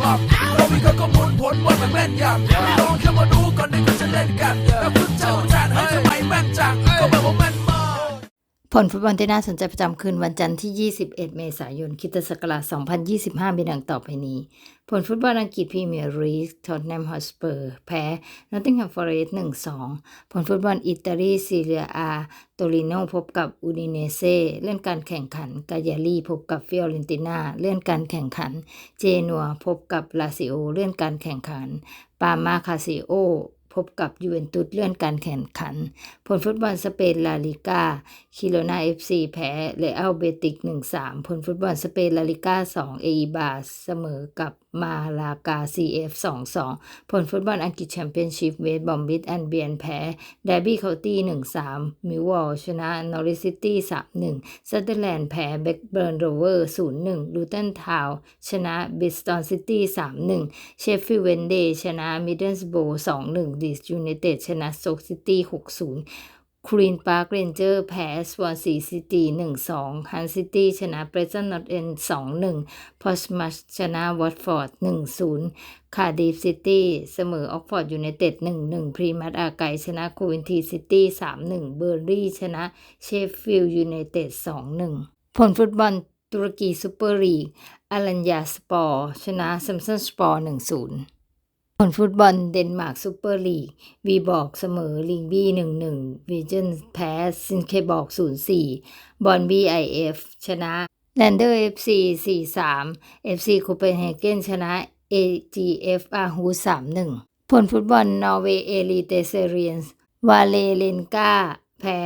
หลับเราวิเคราะห์ข้อมูลผลว่ามันแม่นยำลองเข้ามาดูก่อนที่เขาจะเล่นกันแล้วคุณเจ้าจานให้ทำไลฟุตบอลที่น่าสนใจประจำคืนวันจันทร์ที่ 21 เมษายนคิตศักราช2025 มีดังต่อไปนี้ ผลฟุตบอลอังกฤษพรีเมียร์ลีกท็อตแนมฮอสเปอร์แพ้นอตติงแฮมฟอร์เรสต์1-2 ผลฟุตบอลอิตาลีซีเรียอาโตริโนพบกับอูดิเนเซ่เลื่อนการแข่งขัน กายาลีพบกับฟิออเรนติน่าเลื่อนการแข่งขัน เจนัวพบกับลาซิโอเลื่อนการแข่งขัน ปามาคาซิโอ พบกับยูเวนตุสเลื่อนการแข่งขัน ผลฟุตบอลสเปนลาลิกาคิโลนาเอฟซีแพ้เลอัลเบติก 1-3 ผลฟุตบอลสเปนลาลิกา2เอบาเสมอกับมาลากา CF 2-2 ผลฟุตบอลอังกฤษแชมเปี้ยนชิพเวสต์บอมบิทแอนเบียนแพ้เดบี้เคาตี้1-3 มิววอลชนะนอริซิตี้3-1ซัตเทอร์แลนด์แพ้เบคเบิร์นโรเวอร์0-1ลูเทนทาวชนะบิสตันซิตี้3-1 เชฟฟิลด์เวนเดย์ชนะมิดเดิลสโบว์2-1ดีสยูไนเต็ดชนะโต๊กซิตี้6-0 ครีนพาร์คเรนเจอร์แพ้สวอนซีซิตี้หนึ่งสองฮันซิตี้ชนะเบรตันนอตเอนสองหนึ่งพอสมัชชนะวอตฟอร์ดหนึ่งศูนย์คาร์ดิฟซิตี้เสมอออกฟอร์ดยูไนเต็ดหนึ่งหนึ่งพรีมัตอาไกชนะควินทีซิตี้สามหนึ่งเบอร์รี่ชนะเชฟฟิลด์ยูไนเต็ดสองหนึ่งผลฟุตบอลตุรกีซูเปอร์ลีกอารัญญาสปอร์ ชนะซัมซันสปอร์หนึ่งศูนย์ ผลฟุตบอลเดนมาร์กซูเปอร์ลีกวีบอกเสมอลิงบี้หนึ่งหนึ่งวิเจนแพ้ซินเคบอกศูนย์สี่บอลบีไอเอฟชนะแลนเดอร์เอฟซีสี่สามเอฟซีคูเปนเฮเกนชนะเอจีเอฟอาฮูสามหนึ่งผลฟุตบอลนอร์เวย์เอลีเตเซเรียนส์วาเลเลนกาแพ้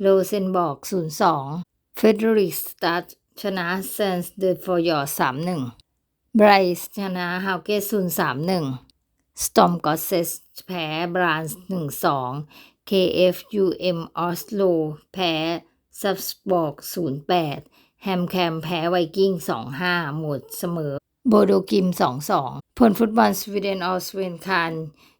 โลเซนบอกศูนย์สองเฟเดริกสตัดชนะเซนส์เดฟอร์ยอร์สามหนึ่งไบรส์ชนะฮาวเกตศูนย์สามหนึ่ง สตอมกอสเซสแพ้บรานส์หนึ่งสอง KFUM ออสโลแพ้ซับสปอร์กศูนย์แปดแฮมแคมแพ้ไวกิ้งสองห้าหมดเสมอ โบโดกิมสองสองผลฟุตบอลสวีเดนออสเวนคาน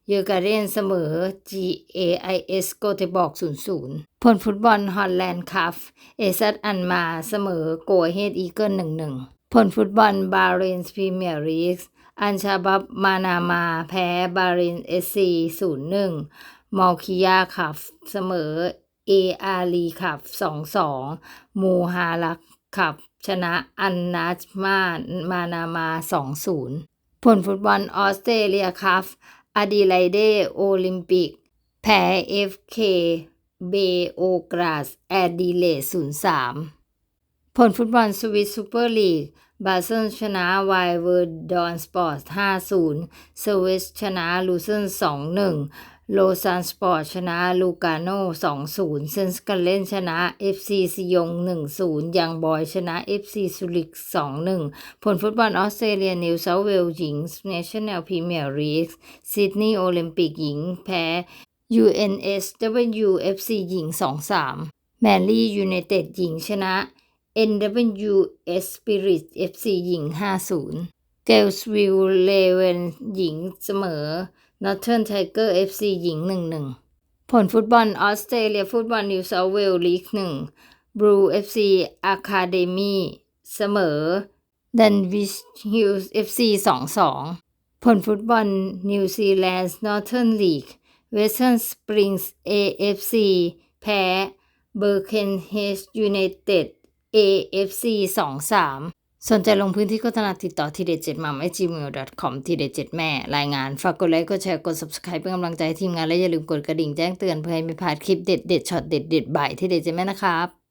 เยอการเรนเสมอ GAIS โกเทบอกศูนย์ศูนย์ผลฟุตบอลฮอลแลนด์คัฟเอซัตอันมาเสมอโกเฮดอีเกิลหนึ่งหนึ่งผลฟุตบอลบาเรนส์พรีเมียร์ลีก อันชาบับมานามาแพ้บารินเอซีศูนย์หนึ่งมอลคิยาขับเสมอเออารีขับสองสองมูฮาลักขับ ชนะอันนาจมามานามาสองศูนย์ผลฟุตบอลออสเตรเลียคัฟอดีไลเดโอลิมปิก แพ้เอฟเคเบโอกราสแอดิเลศูนย์สามผลฟุตบอลสวิสซูเปอร์ลีก บาเซนชนะไวเวอร์ดอนสปอร์ต5-0เซอร์วิสชนะลูเซน2-1 โลซานสปอร์ตชนะลูกาโน2-0 เซนสกันเล่นชนะ FC ซิยง 1-0 ยังบอยชนะ FC ซูริก 2-1 ผลฟุตบอลออสเตรเลียนิวเซาเวลส์หญิง National Premier League ซิดนีย์โอลิมปิกหญิงแพ้ UNSW FC หญิง 2-3 แมนลี่ยูไนเต็ดหญิงชนะ NWS Spirit FC หญิง 50เกลส์วิลเลเวนหญิงเสมอ Northern Tiger FC หญิง 1-1 ผลฟุตบอลออสเตรเลียฟุตบอลนิวเซาเวลลีก1 Blue FC Academy เสมอ Danwich Hills FC 2-2 ผลฟุตบอลนิวซีแลนด์ Northern League Western Springs AFC แพ้ Birkenhead United AFC 23 สนใจลงพื้นที่โฆษณาติดต่อทีเด็ดเจ็ดมัม gmail.com ทีเด็ดเจ็ดแม่ รายงาน ฝากกดไลค์กดแชร์กด subscribe เป็นกำลังใจให้ทีมงานและอย่าลืมกดกระดิ่งแจ้งเตือนเพื่อให้ไม่พลาดคลิปเด็ดเด็ดช็อตเด็ดเด็ดบ่ายทีเด็ดเจ็ดแม่นะครับ